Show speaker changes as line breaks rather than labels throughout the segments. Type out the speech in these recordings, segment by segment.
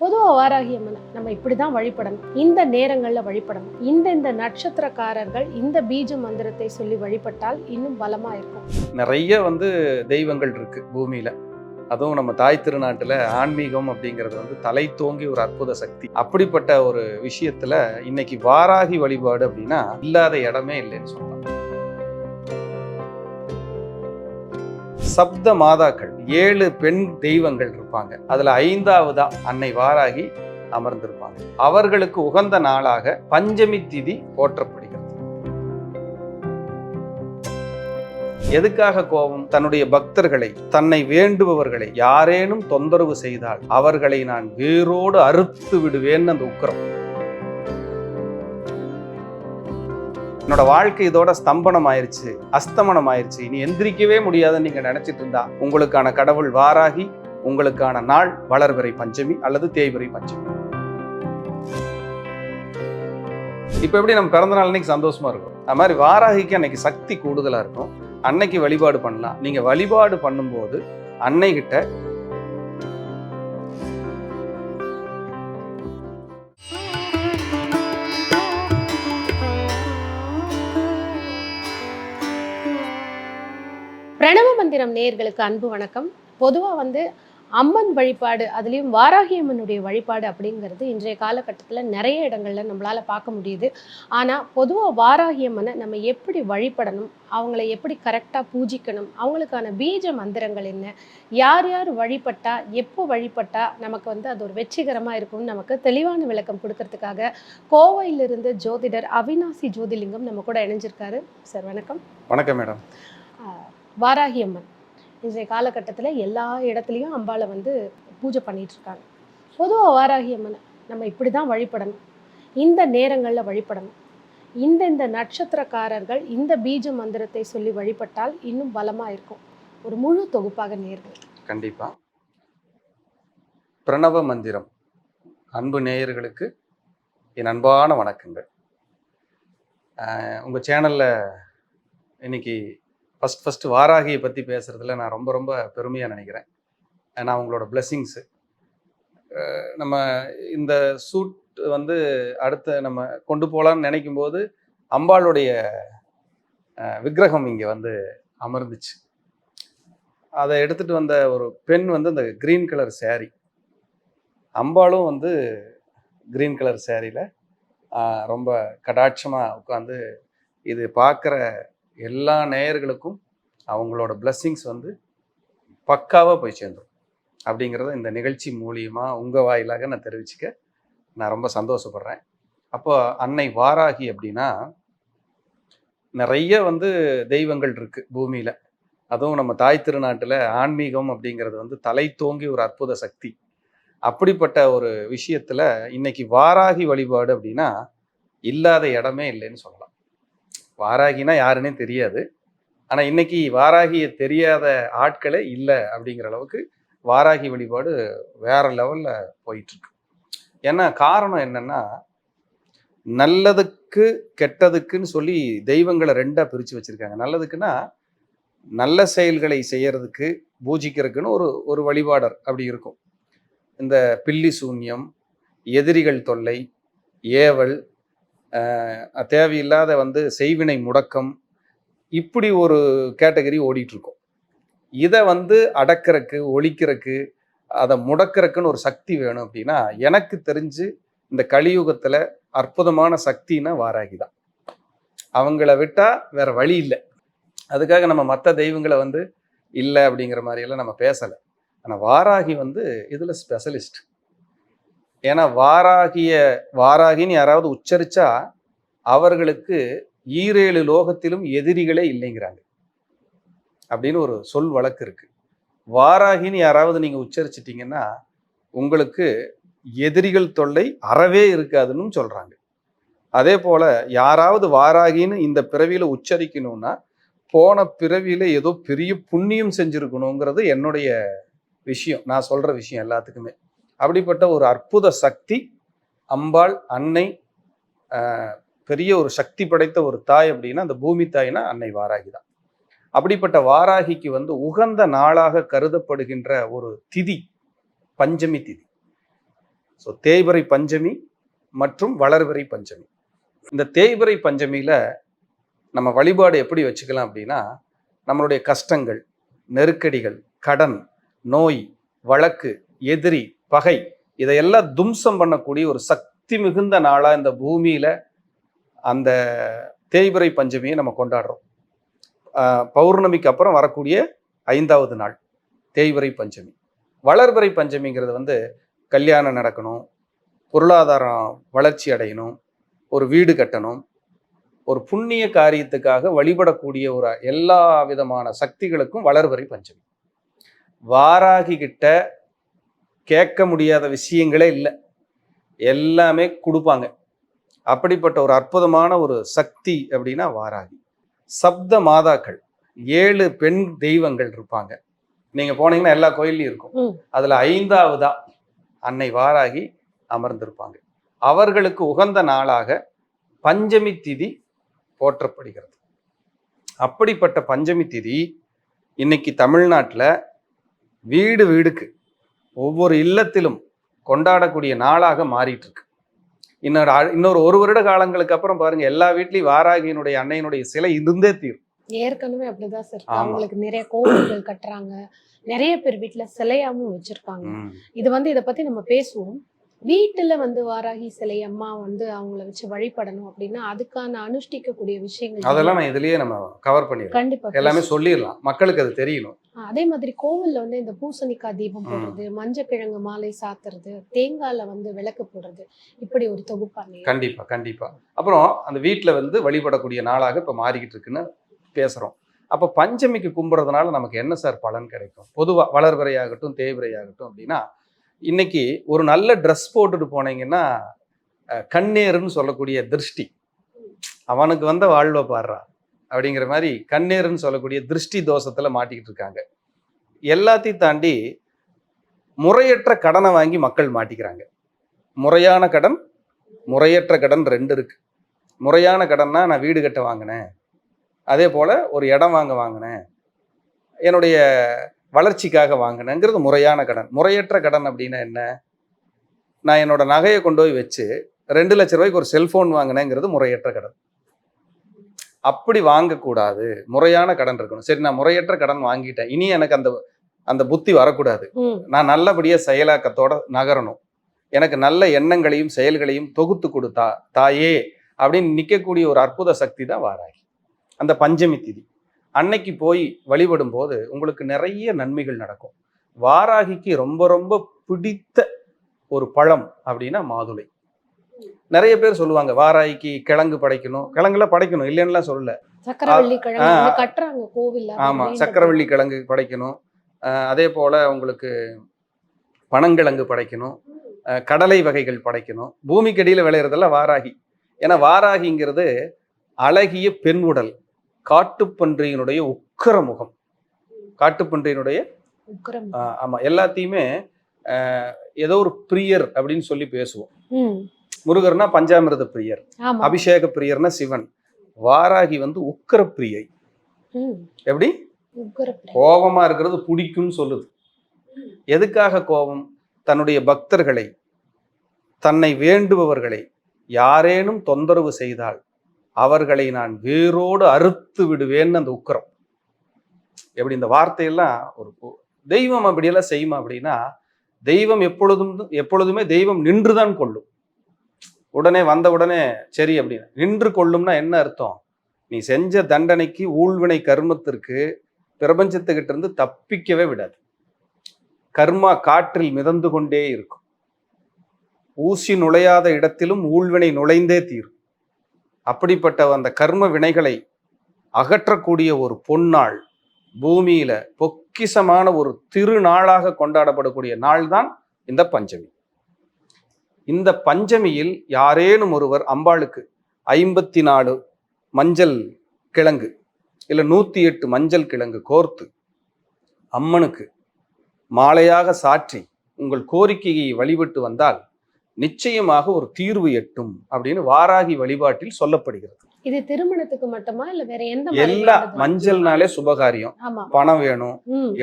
பொதுவாக வாராகி அம்மனை நம்ம இப்படி தான் வழிபடணும். இந்த நேரங்களில் வழிபடணும். இந்த இந்த நட்சத்திரக்காரர்கள் இந்த பீஜ மந்திரத்தை சொல்லி வழிபட்டால் இன்னும் பலமாக இருக்கும்.
நிறைய வந்து தெய்வங்கள் இருக்கு பூமியில். அதுவும் நம்ம தாய் திருநாட்டில் ஆன்மீகம் அப்படிங்கிறது வந்து தலை தோங்கி ஒரு அற்புத சக்தி. அப்படிப்பட்ட ஒரு விஷயத்துல இன்னைக்கு வாராகி வழிபாடு அப்படின்னா இல்லாத இடமே இல்லைன்னு சொல்லலாம். சப்த மாதாக்கள். ஏழு பெண் தெய்வங்கள் இருப்பாங்க. அதுல ஐந்தாவதா அன்னை வாராகி அமர்ந்திருப்பாங்க. அவர்களுக்கு உகந்த நாளாக பஞ்சமி திதி போற்றப்படுகிறது. எதுக்காக கோபம்? தன்னுடைய பக்தர்களை தன்னை வேண்டுபவர்களை யாரேனும் தொந்தரவு செய்தால் அவர்களை நான் வேரோடு அறுத்து விடுவேன் அந்த உக்கிரம். என்னோட வாழ்க்கை இதோட ஸ்தம்பனம் ஆயிருச்சு அஸ்தமனம் ஆயிருச்சு இனி எந்திரிக்கவே முடியாதுன்னு நீங்க நினைச்சிட்டு இருந்தா உங்களுக்கான கடவுள் வாராகி உங்களுக்கான நாள் வளர்வரை பஞ்சமி அல்லது தேய்வரை பஞ்சமி. இப்ப எப்படி நம்ம பிறந்த நாள் அன்னைக்கு சந்தோஷமா இருக்கும்? அது மாதிரி வாராகிக்கு அன்னைக்கு சக்தி கூடுதலா இருக்கும். அன்னைக்கு வழிபாடு பண்ணலாம். நீங்க வழிபாடு பண்ணும்போது அன்னை
மந்திரம் நேயர்களுக்கு அன்பு வணக்கம். பொதுவா வந்து அம்மன் வழிபாடு அதுலேயும் வாராகி அம்மனுடைய வழிபாடு அப்படிங்கிறது இன்றைய காலகட்டத்தில் நிறைய இடங்கள்ல நம்மளால பார்க்க முடியுது. ஆனால் பொதுவாக வாராகி அம்மனை நம்ம எப்படி வழிபடணும் அவங்கள எப்படி கரெக்டாக பூஜிக்கணும் அவங்களுக்கான பீஜ மந்திரங்கள் என்ன யார் யார் வழிபட்டா எப்போ வழிபட்டா நமக்கு வந்து அது ஒரு வெற்றிகரமாக இருக்கும்னு நமக்கு தெளிவான விளக்கம் கொடுக்கறதுக்காக கோவையிலிருந்து ஜோதிடர் அவினாசி ஜோதிலிங்கம் நம்ம கூட இணைஞ்சிருக்காரு. சார் வணக்கம்.
வணக்கம் மேடம்.
வாராகி அம்மன் இன்றைய காலகட்டத்தில் எல்லா இடத்துலையும் அம்பாளை வந்து பூஜை பண்ணிகிட்ருக்காங்க பொதுவாக வாராகி அம்மனை நம்ம இப்படி தான் வழிபடணும். இந்த நேரங்களில் வழிபடணும். இந்த இந்த நட்சத்திரக்காரர்கள் இந்த பீஜ மந்திரத்தை சொல்லி வழிபட்டால் இன்னும் பலமாக இருக்கும். ஒரு முழு தொகுப்பாக நேர்கள்.
கண்டிப்பாக பிரணவ மந்திரம். அன்பு நேயர்களுக்கு என் அன்பான வணக்கங்கள். உங்கள் சேனலில் இன்னைக்கு ஃபஸ்ட் ஃபஸ்ட்டு வாராகியை பற்றி பேசுகிறதுல நான் ரொம்ப ரொம்ப பெருமையாக நினைக்கிறேன். நான் உங்களோட பிளெஸ்ஸிங்ஸு நம்ம இந்த சூட் வந்து அடுத்த நம்ம கொண்டு போகலான்னு நினைக்கும் போது அம்பாளுடைய விக்கிரகம் இங்கே வந்து அமர்ந்துச்சு. அதை எடுத்துட்டு வந்த ஒரு பெண் வந்து அந்த க்ரீன் கலர் சேரீ அம்பாளும் வந்து க்ரீன் கலர் சேரீல ரொம்ப கடாட்சமாக உட்காந்து இது பார்க்குற எல்லா நேயர்களுக்கும் அவங்களோட பிளஸ்ஸிங்ஸ் வந்து பக்காவாக போய் சேர்ந்துடும் அப்படிங்கிறத இந்த நிகழ்ச்சி மூலியமாக உங்கள் வாயிலாக நான் தெரிவிச்சுக்க நான் ரொம்ப சந்தோஷப்படுறேன். அப்போ அன்னை வாராகி அப்படின்னா நிறைய வந்து தெய்வங்கள் இருக்குது பூமியில். அதுவும் நம்ம தாய் திருநாட்டில் ஆன்மீகம் அப்படிங்கிறது வந்து தலை தோங்கி ஒரு அற்புத சக்தி. அப்படிப்பட்ட ஒரு விஷயத்தில் இன்னைக்கு வாராகி வழிபாடு அப்படின்னா இல்லாத இடமே இல்லைன்னு சொல்லலாம். வாராகினா யாருன்னே தெரியாது. ஆனால் இன்னைக்கு வாராகியை தெரியாத ஆட்களே இல்லை அப்படிங்கிற அளவுக்கு வாராகி வழிபாடு வேற லெவலில் போயிட்டுருக்கு. ஏன்னா காரணம் என்னன்னா நல்லதுக்கு கெட்டதுக்குன்னு சொல்லி தெய்வங்களை ரெண்டாக பிரித்து வச்சுருக்காங்க. நல்லதுக்குன்னா நல்ல செயல்களை செய்யறதுக்கு பூஜிக்கிறதுக்குன்னு ஒரு ஒரு வழிபாடர் அப்படி இருக்கும். இந்த பில்லி சூன்யம் எதிரிகள் தொல்லை ஏவல் தேவையில்லாத வந்து செய்வினை முடக்கம் இப்படி ஒரு கேட்டகரி ஓடிட்டுருக்கோம். இதை வந்து அடக்கிறக்கு ஒழிக்கிறக்கு அதை முடக்கிறக்குன்னு ஒரு சக்தி வேணும் அப்படின்னா எனக்கு தெரிஞ்சு இந்த கலியுகத்தில் அற்புதமான சக்தின்னா வாராகி தான். அவங்கள விட்டால் வேற வழி இல்லை. அதுக்காக நம்ம மற்ற தெய்வங்களை வந்து இல்லை அப்படிங்கிற மாதிரியெல்லாம் நம்ம பேசலை. ஆனால் வாராகி வந்து இதில் ஸ்பெஷலிஸ்ட் ஏன்னா வாராகிய வாராகின்னு யாராவது உச்சரிச்சா அவர்களுக்கு ஈரேழு லோகத்திலும் எதிரிகளே இல்லைங்கிறாங்க. அப்படின்னு ஒரு சொல் வழக்கு இருக்கு. வாராகின்னு யாராவது நீங்கள் உச்சரிச்சிட்டிங்கன்னா உங்களுக்கு எதிரிகள் தொல்லை அறவே இருக்காதுன்னு சொல்கிறாங்க அதே போல் யாராவது வாராகின்னு இந்த பிறவியில் உச்சரிக்கணும்னா போன பிறவியில் ஏதோ பெரிய புண்ணியம் செஞ்சுருக்கணுங்கிறது என்னுடைய விஷயம். நான் சொல்கிற விஷயம் எல்லாத்துக்குமே. அப்படிப்பட்ட ஒரு அற்புத சக்தி அம்பாள் அன்னை பெரிய ஒரு சக்தி படைத்த ஒரு தாய் அப்படின்னா அந்த பூமி தாய்னா அன்னை வாராகி தான் அப்படிப்பட்ட வாராகிக்கு வந்து உகந்த நாளாக கருதப்படுகின்ற ஒரு திதி பஞ்சமி திதி. ஸோ தேய்பிறை பஞ்சமி மற்றும் வளர்பிறை பஞ்சமி. இந்த தேய்பிறை பஞ்சமியில் நம்ம வழிபாடு எப்படி வச்சுக்கலாம் அப்படின்னா நம்மளுடைய கஷ்டங்கள் நெருக்கடிகள் கடன் நோய் வழக்கு எதிரி பகை. இதையெல்லாம் தும்சம் பண்ணக்கூடிய ஒரு சக்தி மிகுந்த நாளாக இந்த பூமியில் அந்த தேய்பிரை பஞ்சமியை நம்ம கொண்டாடுறோம். பௌர்ணமிக்கு அப்புறம் வரக்கூடிய ஐந்தாவது நாள் தேய்பிரை பஞ்சமி. வளர்பிறை பஞ்சமிங்கிறது வந்து கல்யாணம் நடக்கணும் பொருளாதாரம் வளர்ச்சி அடையணும் ஒரு வீடு கட்டணும் ஒரு புண்ணிய காரியத்துக்காக வழிபடக்கூடிய ஒரு எல்லா விதமான சக்திகளுக்கும் வளர்வரை பஞ்சமி. வாராகி கிட்ட கேட்க முடியாத விஷயங்களே இல்லை. எல்லாமே கொடுப்பாங்க. அப்படிப்பட்ட ஒரு அற்புதமான ஒரு சக்தி அப்படின்னா வாராகி. சப்த மாதாக்கள் ஏழு பெண் தெய்வங்கள் இருப்பாங்க. நீங்க போனீங்கன்னா எல்லா கோயில்லையும் இருக்கும். அதுல ஐந்தாவதா அன்னை வாராகி அமர்ந்திருப்பாங்க. அவர்களுக்கு உகந்த நாளாக பஞ்சமி திதி போற்றப்படுகிறது. அப்படிப்பட்ட பஞ்சமி திதி இன்னைக்கு தமிழ்நாட்டுல வீடு வீடுக்கு ஒவ்வொரு இல்லத்திலும் கொண்டாடக்கூடிய நாளாக மாறிட்டு இருக்கு இன்னொரு இன்னொரு ஒரு வருட காலங்களுக்கு அப்புறம் பாருங்க எல்லா வீட்லயும் வாராகியினுடைய அன்னையினுடைய சிலை இருந்தே தீரும்.
ஏற்கனவே அப்படிதான் சார். அவங்களுக்கு நிறைய கோவில்கள் கட்டுறாங்க. நிறைய பேர் வீட்டுல சிலையாவும் வச்சிருக்காங்க. இது வந்து இத பத்தி நம்ம பேசுவோம். வீட்டுல வந்து வாராகி சிலை அம்மா வந்து அவங்கள வச்சு வழிபடணும் அப்படின்னா அதுக்கான அனுஷ்டிக்கக்கூடிய விஷயங்கள்
அதெல்லாம் நான் இதுலயே நம்ம கவர் பண்ணிடலாம்
கண்டிப்பா.
எல்லாமே. சொல்லிடலாம். மக்களுக்கு அது தெரியணும்.
அதே மாதிரி கோவில்ல வந்து இந்த பூசணிக்காய் தீபம். போடுறது மஞ்சக்கிழங்கு மாலை சாத்துறது தேங்காய்ல வந்து விளக்கு போடுறது இப்படி ஒரு தொகுப்பாங்க
கண்டிப்பா கண்டிப்பா. அப்புறம் அந்த வீட்ல வந்து வழிபடக்கூடிய நாளாக இப்ப மாறிக்கிட்டு இருக்குன்னு பேசுறோம். அப்ப பஞ்சமிக்கு கும்புறதுனால நமக்கு என்ன சார் பலன் கிடைக்கும்? பொதுவா வளர்பிறையாகட்டும் தேய்பிறையாகட்டும் அப்படின்னா இன்னைக்கு ஒரு நல்ல ட்ரெஸ் போட்டுட்டு போனீங்கன்னா அஹ், கண்ணேறுன்னு சொல்லக்கூடிய திருஷ்டி. அவனுக்கு வந்த வாழ்வை பாடுறா. அப்படிங்கிற மாதிரி கண்ணீர்னு சொல்லக்கூடிய திருஷ்டி தோஷத்தில் மாட்டிக்கிட்டு இருக்காங்க. எல்லாத்தையும் தாண்டி முறையற்ற கடனை வாங்கி மக்கள் மாட்டிக்கிறாங்க. முறையான கடன் முறையற்ற கடன் ரெண்டு இருக்கு. முறையான கடன்னா நான் வீடு கட்ட வாங்கினேன். அதே போல் ஒரு இடம் வாங்க வாங்கினேன். என்னுடைய வளர்ச்சிக்காக வாங்கினேங்கிறது முறையான கடன். முறையற்ற கடன் அப்படின்னா என்ன? நான் என்னோட நகையை கொண்டு போய் வச்சு ரெண்டு லட்ச ரூபாய்க்கு ஒரு செல்ஃபோன் வாங்கினேங்கிறது முறையற்ற கடன். அப்படி வாங்கக்கூடாது. முறையான கடன் இருக்கணும். சரி நான் முறையற்ற கடன் வாங்கிட்டேன். இனி எனக்கு அந்த அந்த புத்தி வரக்கூடாது. நான் நல்லபடியாக செயலாக்கத்தோட நகரணும். எனக்கு நல்ல எண்ணங்களையும் செயல்களையும் தொகுத்து கொடுத்தா தாயே அப்படின்னு நிற்கக்கூடிய ஒரு அற்புத சக்தி தான் வாராகி. அந்த பஞ்சமி திதி. அன்னைக்கு போய் வழிபடும் போது உங்களுக்கு நிறைய நன்மைகள் நடக்கும். வாராகிக்கு ரொம்ப ரொம்ப பிடித்த ஒரு பழம் அப்படின்னா மாதுளை. நிறைய பேர் சொல்லுவாங்க வாராகிக்கு கிழங்கு படைக்கணும். கிழங்குலாம் படைக்கணும் இல்லைன்னுலாம் சொல்லல. ஆமா. சக்கரவள்ளி கிழங்கு படைக்கணும். அதே போல உங்களுக்கு பனங்கிழங்கு படைக்கணும். கடலை வகைகள் படைக்கணும். பூமிக்கடியில் விளையிறதெல்லாம் வாராகி. ஏன்னா வாராகிங்கிறது அழகிய பெண் உடல் காட்டுப்பன்றியினுடைய உக்கிர முகம். காட்டுப்பன்றியினுடைய ஆமா எல்லாத்தையுமே ஏதோ ஒரு பிரியர் அப்படின்னு சொல்லி பேசுவோம். முருகர்னா பஞ்சாமிர்த பிரியர் அபிஷேக பிரியர்னா சிவன் வாராகி வந்து உக்கிர பிரியை. எப்படி. கோபமா இருக்கிறது பிடிக்கும்னு சொல்லுது. எதுக்காக கோபம்? தன்னுடைய பக்தர்களை தன்னை வேண்டுபவர்களை யாரேனும் தொந்தரவு செய்தால் அவர்களை நான் வேரோடு அறுத்து விடுவேன்னு அந்த உக்கிரம். எப்படி இந்த வார்த்தையெல்லாம் ஒரு தெய்வம் அப்படியெல்லாம் செய்யுமா அப்படின்னா தெய்வம் எப்பொழுதும் எப்பொழுதுமே தெய்வம் நின்றுதான் கொள்ளும். உடனே வந்த உடனே சரி அப்படின்னு. நின்று கொள்ளும்னா என்ன அர்த்தம்? நீ செஞ்ச தண்டனைக்கு ஊழ்வினை கர்மத்திற்கு பிரபஞ்சத்துக்கிட்ட இருந்து தப்பிக்கவே விடாது. கர்மா காற்றில் மிதந்து கொண்டே இருக்கும். ஊசி நுழையாத இடத்திலும் ஊழ்வினை நுழைந்தே தீரும். அப்படிப்பட்ட அந்த கர்ம வினைகளை அகற்றக்கூடிய ஒரு பொன்னாள் பூமியில பொக்கிசமான ஒரு திருநாளாக கொண்டாடப்படக்கூடிய நாள் தான் இந்த பஞ்சமி. இந்த பஞ்சமியில் யாரேனும் ஒருவர் அம்பாளுக்கு ஐம்பத்தி நாலு மஞ்சள் கிழங்கு இல்லை நூற்றி எட்டு மஞ்சள் கிழங்கு கோர்த்து அம்மனுக்கு மாலையாக சாற்றி உங்கள் கோரிக்கையை வழிபட்டு வந்தால் நிச்சயமாக ஒரு தீர்வு எட்டும் அப்படின்னு வாராகி வழிபாட்டில் சொல்லப்படுகிறது.
இது திருமணத்துக்கு மட்டுமா இல்ல வேற எந்த
எல்லா? மஞ்சள்னாலே சுபகாரியம். பணம் வேணும்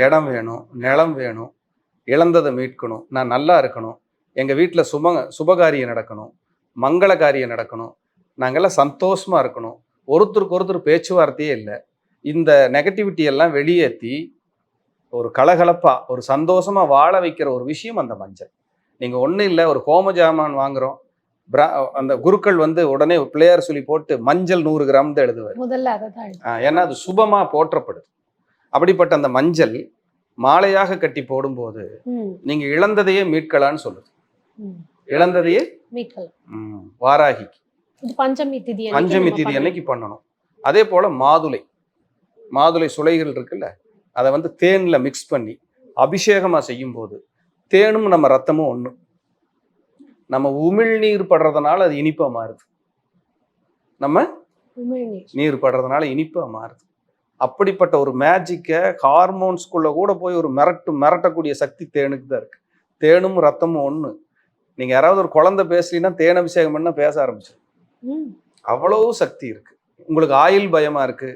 இடம் வேணும் நிலம் வேணும் இழந்ததை மீட்கணும் நான் நல்லா இருக்கணும் எங்கள் வீட்டில் சுப சுபகாரியம் நடக்கணும் மங்கள காரியம் நடக்கணும். நாங்கெல்லாம் சந்தோஷமா இருக்கணும். ஒருத்தருக்கு ஒருத்தர் பேச்சுவார்த்தையே இல்லை. இந்த நெகட்டிவிட்டி எல்லாம் வெளியேற்றி ஒரு கலகலப்பா ஒரு சந்தோஷமா வாழ வைக்கிற ஒரு விஷயம் அந்த மஞ்சள். நீங்கள் ஒன்றும் இல்லை ஒரு ஹோம ஜாமான் வாங்குறோம். பிரா அந்த குருக்கள் வந்து உடனே பிள்ளையார் சொல்லி போட்டு மஞ்சள் நூறு கிராம் தான் எழுதுவார்
முதல்ல
ஏன்னா அது சுபமா போற்றப்படுது. அப்படிப்பட்ட அந்த மஞ்சள் மாலையாக கட்டி போடும்போது
ம்.
நீங்க இழந்ததையே மீட்கலான்னு சொல்லுது. இழந்ததையே
மீட்கலாம்.
வாராகிக்கு.
பஞ்சமி திதி அன்னைக்கு
பஞ்சமி திதி
பண்ணணும்.
அன்னைக்கு பண்ணணும். அதே போல மாதுளை. மாதுளை சுளைகள் இருக்குல்ல அதை வந்து தேன்ல மிக்ஸ் பண்ணி அபிஷேகமா செய்யும் போது தேனும் நம்ம ரத்தமும் ஒண்ணு. நம்ம உமிழ்நீர் படுறதுனால அது இனிப்பா மாறுது. நம்ம நீர். படுறதுனால இனிப்பா மாறுது. அப்படிப்பட்ட ஒரு மேஜிக்கை ஹார்மோன்ஸ்குள்ள கூட போய் ஒரு மிரட்டு மிரட்டக்கூடிய சக்தி தேனுக்கு தான் இருக்கு. தேனும் ரத்தமும் ஒண்ணு. நீங்க யாராவது ஒரு குழந்தை பேசலீங்கன்னா தேன் அபிஷேகம் பண்ணா பேச ஆரம்பிச்சு அவ்வளவு சக்தி இருக்கு. உங்களுக்கு ஆயில் பயமா இருக்கு.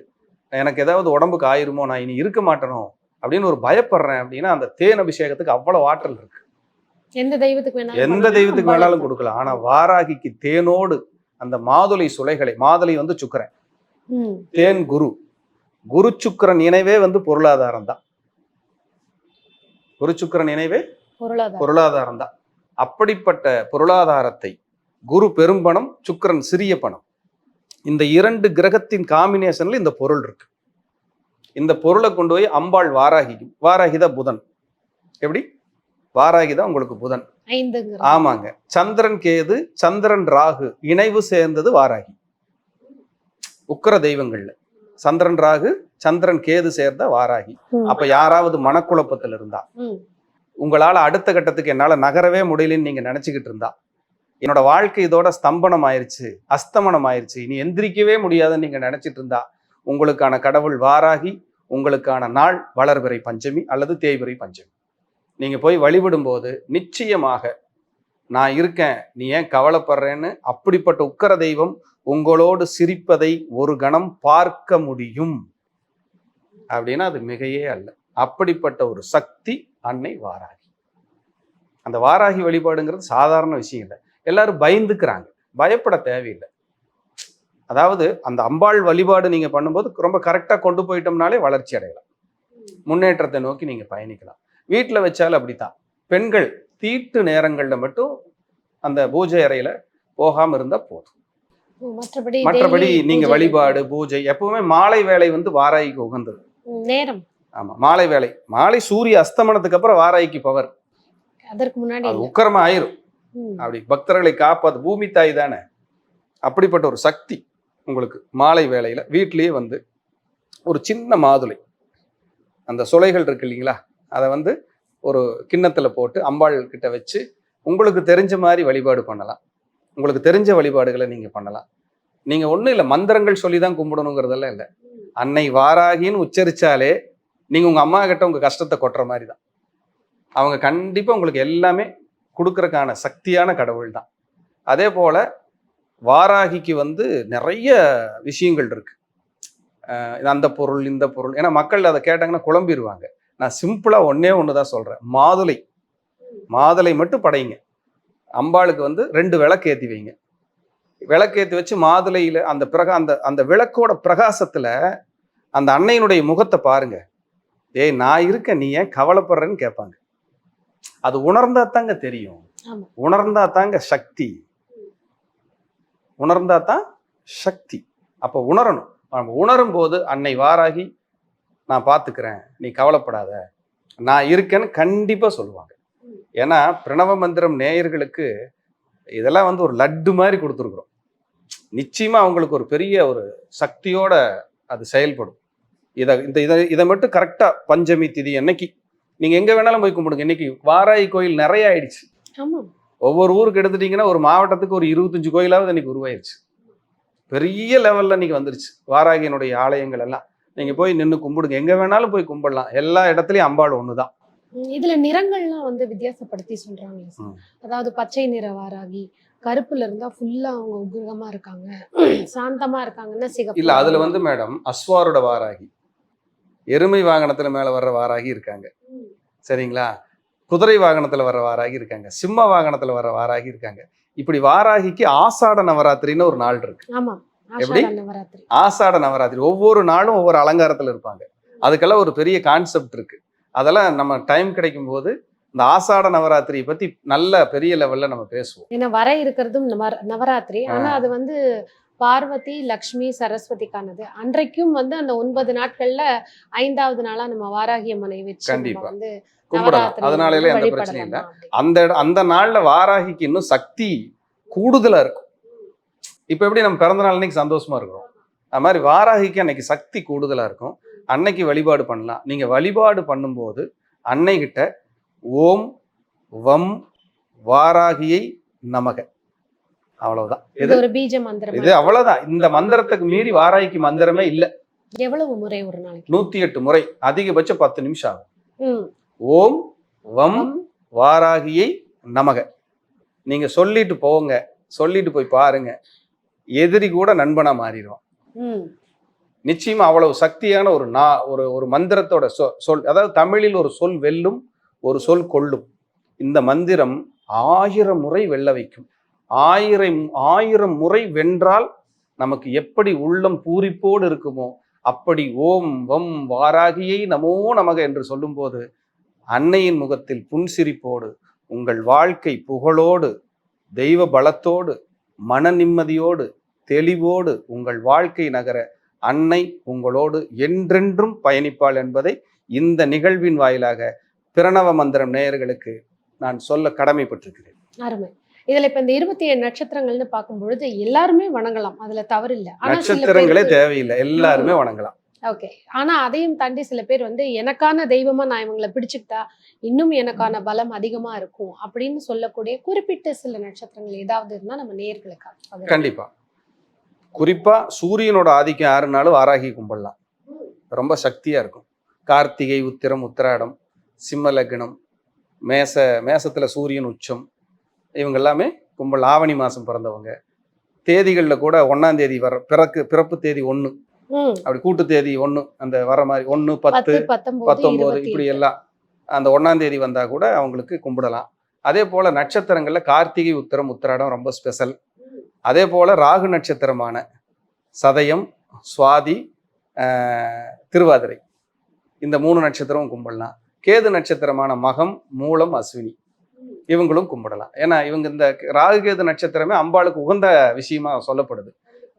எனக்கு ஏதாவது உடம்புக்கு ஆயிருமோ நான் இனி இருக்க மாட்டேனோ அப்படின்னு ஒரு பயப்படுறேன் அப்படின்னா அந்த தேன் அபிஷேகத்துக்கு அவ்வளவு ஆற்றல் இருக்கு.
எந்த தெய்வத்துக்கு
எந்த. தெய்வத்துக்கு வேணாலும் கொடுக்கலாம். ஆனா வாராகிக்கு தேனோடு அந்த மாதுளை சுளைகளை மாதுளை வந்து சுக்கரன். தேன் குரு. குரு சுக்கிரன் இணைவே வந்து பொருளாதாரம் தான் குரு சுக்கிரன் இணைவே
பொருளாதாரம்.
தான் அப்படிப்பட்ட பொருளாதாரத்தை குரு பெரும்பணம் சுக்கிரன் சிறிய பணம். இந்த இரண்டு கிரகத்தின் காம்பினேஷன்ல இந்த பொருள் இருக்கு. இந்த பொருளை கொண்டு போய் அம்பாள் வாராகி வாராகிதா புதன். எப்படி? வாராகிதா உங்களுக்கு புதன். ஆமாங்க. சந்திரன் கேது சந்திரன் ராகு இணைவு சேர்ந்தது வாராகி. உக்கிர தெய்வங்கள்ல. சந்திரன் ராகு சந்திரன் கேது சேர்ந்த வாராகி. அப்ப யாராவது மனக்குழப்பத்தில் இருந்தா உங்களால் அடுத்த கட்டத்துக்கு என்னால் நகரவே முடியலன்னு நீங்கள் நினச்சிக்கிட்டு இருந்தா என்னோட வாழ்க்கை இதோட ஸ்தம்பனம் ஆயிருச்சு அஸ்தமனம் ஆயிடுச்சு இனி எந்திரிக்கவே முடியாதுன்னு நீங்கள் நினச்சிட்டு இருந்தா உங்களுக்கான கடவுள் வாராகி உங்களுக்கான நாள் வளர்பிறை பஞ்சமி அல்லது தேய்பிறை பஞ்சமி. நீங்கள் போய் வழிபடும்போது நிச்சயமாக நான் இருக்கேன் நீ ஏன் கவலைப்படுறேன்னு அப்படிப்பட்ட உக்கர தெய்வம் உங்களோடு சிரிப்பதை ஒரு கணம் பார்க்க முடியும். அப்படின்னா அது மிகையே அல்ல. அப்படிப்பட்ட ஒரு சக்தி அன்னை வாராகி. அந்த வாராகி வழிபாடுங்கிறது சாதாரண விஷயம் இல்லை. எல்லாரும் பயந்துக்கிறாங்க. பயப்பட தேவையில்லை. அதாவது அந்த அம்பாள் வழிபாடு நீங்க பண்ணும்போது ரொம்ப கரெக்டா கொண்டு போயிட்டோம்னாலே வளர்ச்சி அடையலாம். முன்னேற்றத்தை நோக்கி நீங்க பயணிக்கலாம். வீட்டில் வச்சாலும் அப்படித்தான். பெண்கள் தீட்டு நேரங்கள்ல மட்டும் அந்த பூஜை அறையில போகாம இருந்தா போதும்.
மற்றபடி
மற்றபடி
daily
நீங்க
பூஜை
வழிபாடு பூஜை எப்பவுமே மாலை வேலை வந்து வாராய்க்கு உகந்தது.
நேரம்.
ஆமா மாலை வேலை மாலை சூரிய அஸ்தமனத்துக்கு அப்புறம் வாராய்க்கு பவர்.
அதற்கு முன்னாடி.
உக்கரமா ஆயிரும். அப்படி பக்தர்களை காப்பாது பூமி தாய் தானே. அப்படிப்பட்ட ஒரு சக்தி உங்களுக்கு மாலை வேளையில வீட்லயே வந்து ஒரு சின்ன மாதுளை. அந்த சுளைகள் இருக்கு இல்லைங்களா? அதை வந்து ஒரு கிண்ணத்துல போட்டு அம்பாள் கிட்ட வச்சு உங்களுக்கு தெரிஞ்ச மாதிரி வழிபாடு பண்ணலாம். உங்களுக்கு தெரிஞ்ச வழிபாடுகளை நீங்க பண்ணலாம். நீங்க ஒண்ணும் இல்லை மந்திரங்கள் சொல்லி தான் கும்பிடணுங்கிறதெல்லாம் இல்லை. அன்னை வாராகின்னு உச்சரிச்சாலே நீங்கள் உங்கள் அம்மா கிட்ட உங்கள் கஷ்டத்தை கொட்டுற மாதிரி தான் அவங்க கண்டிப்பாக உங்களுக்கு எல்லாமே கொடுக்குறக்கான சக்தியான கடவுள் தான். அதே போல் வாராகிக்கு வந்து நிறைய விஷயங்கள் இருக்கு. அந்த பொருள் இந்த பொருள். ஏன்னா மக்கள் அதை கேட்டாங்கன்னா குழம்பிடுவாங்க நான் சிம்பிளாக ஒன்றே ஒன்று தான் சொல்கிறேன் மாதுளை. மாதுளை மட்டும் படையுங்க அம்பாளுக்கு வந்து ரெண்டு விளக்கு ஏற்றி வைங்க. விளக்கேற்றி வச்சு மாதுளையில் அந்த பிரகா அந்த அந்த விளக்கோட பிரகாசத்தில் அந்த அன்னையினுடைய முகத்தை பாருங்கள் ஏய் நான் இருக்கேன் நீ ஏன் கவலைப்படுறேன்னு கேட்பாங்க. அது உணர்ந்தா தாங்க தெரியும். உணர்ந்தா தாங்க சக்தி. உணர்ந்தா தான் சக்தி. அப்போ உணரணும். நம்ம உணரும் போது அன்னை வாராகி நான் பார்த்துக்கிறேன் நீ கவலைப்படாத. நான் இருக்கேன்னு கண்டிப்பா சொல்லுவாங்க. ஏன்னா பிரணவ மந்திரம் நேயர்களுக்கு இதெல்லாம் வந்து ஒரு லட்டு மாதிரி கொடுத்துருக்குறோம். நிச்சயமா அவங்களுக்கு ஒரு பெரிய ஒரு சக்தியோட அது செயல்படும். இதை இந்த இதை இதை மட்டும் கரெக்டா பஞ்சமி திதி அன்னைக்கு நீங்க எங்க வேணாலும் போய் கும்பிடுங்க. இன்னைக்கு வாராகி கோயில் நிறைய ஆயிடுச்சு.
ஆமா.
ஒவ்வொரு ஊருக்கு எடுத்துட்டீங்கன்னா ஒரு மாவட்டத்துக்கு ஒரு இருபத்தஞ்சு கோயிலாவது இன்னைக்கு உருவாயிருச்சு. பெரிய லெவல்ல இன்னைக்கு வந்துருச்சு. வாராகியினுடைய ஆலயங்கள் எல்லாம். நீங்க போய் நின்று கும்பிடுங்க. எங்க வேணாலும் போய் கும்பிடலாம். எல்லா இடத்துலயும் அம்பாள் ஒண்ணுதான்.
ம், இதுல நிறங்கள்லாம் வந்து வித்தியாசப்படுத்தி சொல்றாங்க. அதாவது பச்சை நிற வாராகி கருப்புல இருந்தா ஃபுல்லா அவங்க உக்ரகமா இருக்காங்க. சாந்தமா இருக்காங்கன்னா சிகப்பு.
இல்ல அதுல வந்து மேடம் அஸ்வாரோட வாராகி. எருமை வாகனத்துல மேல வர்ற வாராகி இருக்காங்க. சரிங்களா? குதிரை வாகனத்துல வர்ற வாராகி இருக்காங்க. சிம்ம வாகனத்துல வர்ற வாராகி இருக்காங்க. இப்படி வாராகிக்கு ஆசாட நவராத்திரின்னு ஒரு நாள் இருக்கு. எப்படி? ஆசாட நவராத்திரி. ஒவ்வொரு நாளும் ஒவ்வொரு அலங்காரத்துல இருப்பாங்க. அதுக்கெல்லாம் ஒரு பெரிய கான்செப்ட் இருக்கு. அதெல்லாம் நம்ம டைம் கிடைக்கும் போது இந்த ஆசாட நவராத்திரியை பத்தி நல்ல பெரிய லெவல்ல நம்ம பேசுவோம்.
ஏன்னா வர இருக்கிறதும் நவர- நவராத்திரி. ஆனா. அது வந்து பார்வதி லக்ஷ்மி சரஸ்வதிக்கானது. அன்றைக்கும் வந்து அந்த ஒன்பது நாட்கள்ல ஐந்தாவது நாளா நம்ம வாராகி அம்மனை வச்சு. வந்து
கும்பிடலாம். அதனால எந்த பிரச்சனையும் இல்லை. அந்த அந்த நாள்ல வாராகிக்கு இன்னும் சக்தி கூடுதலா இருக்கும். இப்ப எப்படி நம்ம பிறந்த நாள் அன்னைக்கு சந்தோஷமா இருக்கிறோம்? அது மாதிரி வாராகிக்கு அன்னைக்கு சக்தி கூடுதலா இருக்கும். அன்னைக்கு வழிபாடு பண்ணலாம். நீங்க வழிபாடு பண்ணும்போது அன்னை கிட்ட ஓம் வம் வாராகியை நமக. அவ்வளவுதான்.
இது ஒரு பீஜ மந்திரம்.
இது அவ்வளவுதான். இந்த மந்திரத்துக்கு மீறி வாராகிக்கு மந்திரமே இல்ல.
எவ்வளவு முறை ஒரு நாளைக்கு?
நூத்தி எட்டு முறை. அதிகபட்சம் பத்து நிமிஷம் ஆகும். ஓம் வம் வாராகியை நமக. நீங்க சொல்லிட்டு போங்க. சொல்லிட்டு போய் பாருங்க. எதிரி கூட நண்பனா மாறிடுவான். நிச்சயமா அவ்வளவு சக்தியான ஒரு நா ஒரு ஒரு மந்திரத்தோட சொல் அதாவது தமிழில் ஒரு சொல் வெல்லும் ஒரு சொல் கொல்லும் இந்த மந்திரம் ஆயிரம் முறை வெல்ல வைக்கும். ஆயிரம் ஆயிரம் முறை வென்றால் நமக்கு எப்படி உள்ளம் பூரிப்போடு இருக்குமோ அப்படி ஓம் வம் வாராகியை நமோ நமக என்று சொல்லும்போது அன்னையின் முகத்தில் புன்சிரிப்போடு உங்கள் வாழ்க்கை புகழோடு தெய்வ பலத்தோடு மன நிம்மதியோடு தெளிவோடு உங்கள் வாழ்க்கை நகர அன்னை உங்களோடு என்றென்றும் பயணிப்பாள் என்பதை இந்த நிகழ்வின் வாயிலாக பிரணவ மந்திரம் நேயர்களுக்கு நான் சொல்ல கடமைப்பட்டிருக்கிறேன்.
அருமை. இதுல இப்ப இந்த இருபத்தி ஏழு நட்சத்திரங்கள்னு பார்க்கும் பொழுது எல்லாருமே வணங்கலாம். அதுல தவறு இல்ல
நட்சத்திரங்களே தேவையில்லை. எல்லாருமே வணங்கலாம்.
ஓகே. ஆனா அதையும் தாண்டி சில பேர் வந்து எனக்கான தெய்வமா நான் இவங்களை பிடிச்சுக்கிட்டா இன்னும் எனக்கான பலம் அதிகமா இருக்கும் அப்படின்னு சொல்லக்கூடிய குறிப்பிட்ட சில நட்சத்திரங்கள் ஏதாவது இருந்தா நம்ம நேர்களுக்காக.
கண்டிப்பா. குறிப்பா சூரியனோட ஆதிக்கம் யாருனாலும் வாராகி கும்பிடலாம். ரொம்ப சக்தியா இருக்கும். கார்த்திகை உத்திரம் உத்திராடம் சிம்ம லக்னம் மேச மேசத்துல சூரியன் உச்சம் இவங்க எல்லாமே கும்பல் ஆவணி மாசம் பிறந்தவங்க. தேதிகளில் கூட ஒன்னாம் தேதி வர பிறக்கு பிறப்பு தேதி ஒன்று அப்படி கூட்டு தேதி ஒன்று அந்த வர மாதிரி ஒன்று பத்து பத்தொம்போது இப்படி. எல்லாம். அந்த ஒன்னாம் தேதி வந்தா கூட அவங்களுக்கு கும்பிடலாம். அதே போல நட்சத்திரங்கள்ல கார்த்திகை உத்திரம் உத்திராடம் ரொம்ப ஸ்பெஷல் அதே போல ராகு நட்சத்திரமான சதயம் சுவாதி திருவாதிரை. இந்த மூணு நட்சத்திரமும் கும்பிடலாம். கேது நட்சத்திரமான மகம் மூலம் அஸ்வினி. இவங்களும் கும்பிடலாம். ஏன்னா இவங்க இந்த ராகு கேது நட்சத்திரமே அம்பாளுக்கு உகந்த விஷயமா சொல்லப்படுது.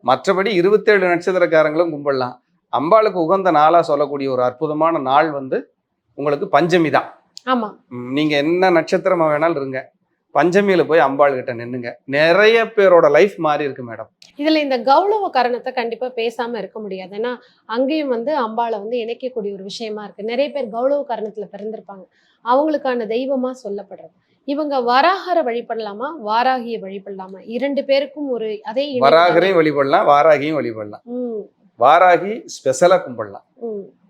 மற்றபடி இருபத்தேழு நட்சத்திரக்காரங்களும் கும்பிடலாம். அம்பாளுக்கு உகந்த நாளா சொல்லக்கூடிய ஒரு அற்புதமான நாள் வந்து உங்களுக்கு பஞ்சமி தான்.
ஆமா.
ம், நீங்க என்ன நட்சத்திரமா வேணாலும் இருங்க. பஞ்சமியில போய் அம்பாள் கிட்ட நின்னுங்க. நிறைய பேரோட லைஃப் மாறி இருக்கு மேடம்.
இதுல இந்த கௌரவ காரணத்தை கண்டிப்பா பேசாம இருக்க முடியாது. ஏன்னா அங்கேயும் வந்து அம்பாளை வந்து இணைக்கக்கூடிய ஒரு விஷயமா இருக்கு. நிறைய பேர் கௌரவ காரணத்துல பிறந்திருப்பாங்க. அவங்களுக்கான தெய்வமா சொல்லப்படுறது. இவங்க வராகரை வழிபடலாமா? வாராகியை வழிபடலாமா? இரண்டு பேருக்கும் ஒரு அதே?
வராகரையும் வழிபடலாம் வாராகியும் வழிபடலாம். வாராகி ஸ்பெஷலா கும்பிடலாம்.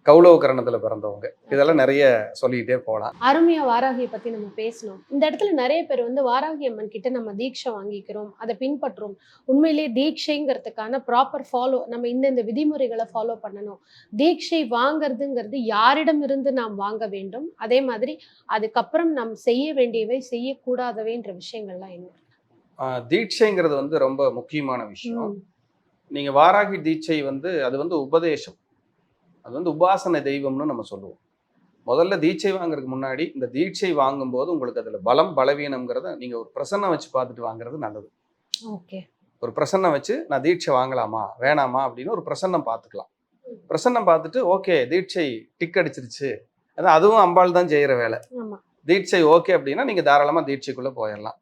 ம்.
கௌளவ கரணத்துல பிறந்தவங்க. இதெல்லாம் நிறைய சொல்லிக்கிட்டே போகலாம்.
அருமையா வாராகியை பத்தி நம்ம பேசணும் இந்த இடத்துல நிறைய பேர் வந்து வாராகி அம்மன் கிட்ட நம்ம தீட்சை வாங்கிக்கிறோம் அதை பின்பற்றுறோம். உண்மையிலேயே தீட்சைங்கிறதுக்கான ப்ராப்பர் ஃபாலோ நம்ம இந்தந்த விதிமுறைகளை ஃபாலோ பண்ணணும். தீட்சை வாங்குறதுங்கிறது யாரிடம் இருந்து நாம் வாங்க வேண்டும்? அதே மாதிரி அதுக்கப்புறம் நாம் செய்ய வேண்டியவை செய்யக்கூடாதவைன்ற விஷயங்கள்லாம் என்ன?
தீட்சைங்கிறது வந்து ரொம்ப முக்கியமான விஷயம்.
ம்,
நீங்க வாராகி தீட்சை வந்து அது வந்து உபதேசம். அது வந்து உபாசன தெய்வம்னு நம்ம சொல்லுவோம். முதல்ல தீட்சை வாங்குறதுக்கு முன்னாடி இந்த தீட்சை வாங்கும்போது உங்களுக்கு அதுல பலம் பலவீனம்ங்கிறத நீங்க ஒரு பிரசன்னம் வச்சு பார்த்துட்டு வாங்குறது நல்லது.
ஓகே.
ஒரு பிரசன்னம் வச்சு நான் தீட்சை வாங்கலாமா வேணாமா அப்படின்னு ஒரு பிரசன்னம் பார்த்துக்கலாம். பிரசன்னம் பார்த்துட்டு ஓகே தீட்சை டிக் அடிச்சிருச்சு. அதான் அதுவும் அம்பாள் தான் செய்யற வேலை. தீட்சை ஓகே அப்படின்னா நீங்க தாராளமா தீட்சைக்குள்ள போயிடலாம்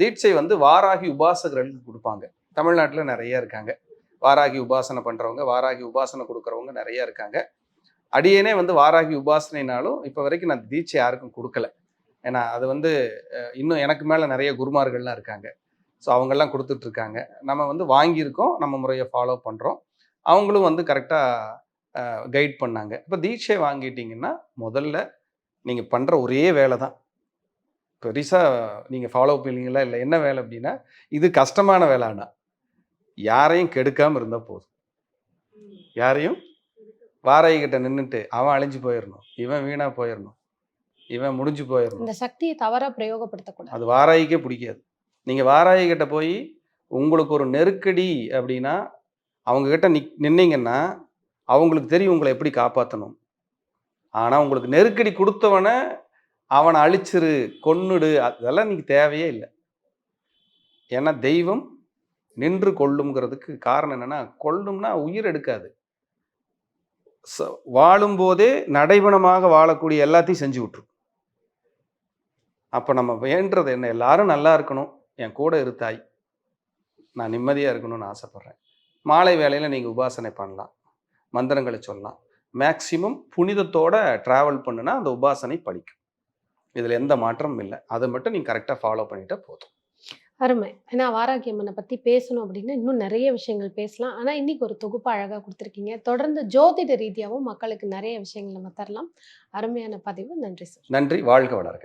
தீட்சை வந்து வாராகி உபாசகர்களுக்கு கொடுப்பாங்க. தமிழ்நாட்டுல நிறைய இருக்காங்க. வாராகி உபாசனை பண்ணுறவங்க வாராகி உபாசனை கொடுக்குறவங்க நிறைய இருக்காங்க. அடியேனே வந்து வாராகி உபாசனைனாலும் இப்போ வரைக்கும் நான் தீட்சை யாருக்கும் கொடுக்கல. ஏன்னா அது வந்து இன்னும் எனக்கு மேலே நிறைய குருமார்கள்லாம் இருக்காங்க. ஸோ அவங்கெல்லாம் கொடுத்துட்ருக்காங்க நம்ம வந்து வாங்கியிருக்கோம் நம்ம முறையை ஃபாலோ பண்ணுறோம் அவங்களும் வந்து கரெக்டாக கைட் பண்ணாங்க. இப்போ தீட்சை வாங்கிட்டீங்கன்னா முதல்ல நீங்கள் பண்ணுற ஒரே வேலை தான். பெருசாக நீங்கள் ஃபாலோ பண்ணீங்களா இல்லை என்ன வேலை அப்படின்னா இது கஷ்டமான வேலை ஆனால் யாரையும் கெடுக்காமல் இருந்தால் போதும். யாரையும்? வாராய் கிட்ட நின்றுட்டு அவன் அழிஞ்சு போயிடணும் இவன் வீணாக போயிடணும் இவன் முடிஞ்சு போயிடணும்
இந்த சக்தியை தவறா பிரயோகப்படுத்தக்கூடாது
அது வாராய்க்கே பிடிக்காது. நீங்கள் வாராய் கிட்ட போய் உங்களுக்கு ஒரு நெருக்கடி அப்படின்னா அவங்க கிட்ட நிக் நின்னீங்கன்னா அவங்களுக்கு தெரியும் உங்களை எப்படி காப்பாற்றணும் ஆனால் உங்களுக்கு நெருக்கடி கொடுத்தவனை அவனை அழிச்சிரு கொன்னுடு அதெல்லாம் நீங்க தேவையே இல்லை. ஏன்னா தெய்வம் நின்று கொள்ளுங்கிறதுக்கு காரணம் என்னென்னா கொள்ளும்னா உயிர் எடுக்காது. ச- வாழும்போதே நடைபணமாக வாழக்கூடிய எல்லாத்தையும் செஞ்சு விட்டுரும். அப்போ நம்ம வேண்டுறது என்ன? எல்லாரும் நல்லா இருக்கணும். என் கூட இருத்தாய். நான் நிம்மதியாக இருக்கணும்னு ஆசைப்பட்றேன். மாலை வேலையில் நீங்கள் உபாசனை பண்ணலாம். மந்திரங்களை சொல்லலாம். மேக்சிமம் புனிதத்தோட ட்ராவல் பண்ணுனா அந்த உபாசனை பழிக்கும் இதில் எந்த மாற்றமும் இல்லை. அதை மட்டும் நீங்கள் கரெக்டாக ஃபாலோ பண்ணிட்டா போதும்.
அருமை. ஏன்னா வாராகியம்மனை பத்தி பேசணும் அப்படின்னா இன்னும் நிறைய விஷயங்கள் பேசலாம். ஆனா இன்னைக்கு ஒரு தொகுப்பு அழகா கொடுத்துருக்கீங்க. தொடர்ந்து ஜோதிட ரீதியாகவும் மக்களுக்கு நிறைய விஷயங்கள் நம்ம தரலாம். அருமையான பதிவு. நன்றி சார்.
நன்றி. வாழ்க வளர்க.